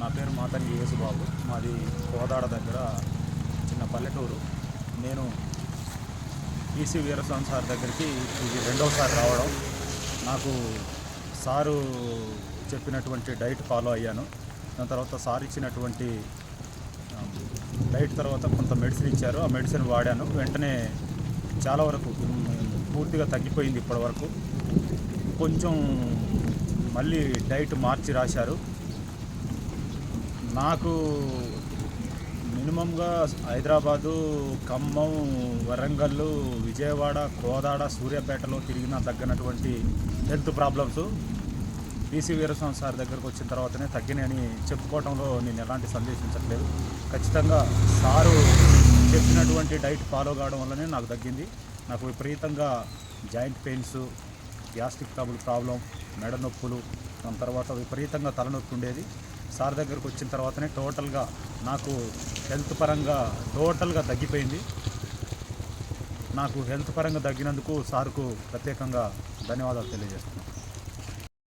నా పేరు మాతంగి యేసుబాబు మాది కోదాడ దగ్గర చిన్న పల్లెటూరు. నేను ఈసీ వీరస్వామి సార్ దగ్గరికి ఇది రెండవసారి రావడం. నాకు సారు చెప్పినటువంటి డైట్ ఫాలో అయ్యాను. దాని తర్వాత సార్ ఇచ్చినటువంటి డైట్ తర్వాత కొంత మెడిసిన్ ఇచ్చారు. ఆ మెడిసిన్ వాడాను. వెంటనే చాలా వరకు పూర్తిగా తగ్గిపోయింది ఇప్పటివరకు కొంచెం మళ్ళీ డైట్ మార్చి రాశారు. నాకు మినిమంగా హైదరాబాదు ఖమ్మం వరంగల్ విజయవాడ కోదాడ సూర్యాపేటలో తిరిగిన తగ్గినటువంటి health problems PC Veeraswamy sir దగ్గరకు వచ్చిన తర్వాతనే తగ్గినాయని చెప్పుకోవడంలో నేను ఎలాంటి సందేశించట్లేదు ఖచ్చితంగా సారు చెప్పినటువంటి డైట్ ఫాలో కావడం వల్లనే నాకు తగ్గింది. నాకు విపరీతంగా joint pains gastric trouble problem మెడ నొప్పులు దాని తర్వాత విపరీతంగా తలనొప్పి ఉండేది. సార్ దగ్గరకు వచ్చిన తర్వాతనే టోటల్గా నాకు హెల్త్ పరంగా టోటల్గా తగ్గిపోయింది. నాకు హెల్త్ పరంగా తగ్గినందుకు సార్కు ప్రత్యేకంగా ధన్యవాదాలు తెలియజేస్తున్నాను.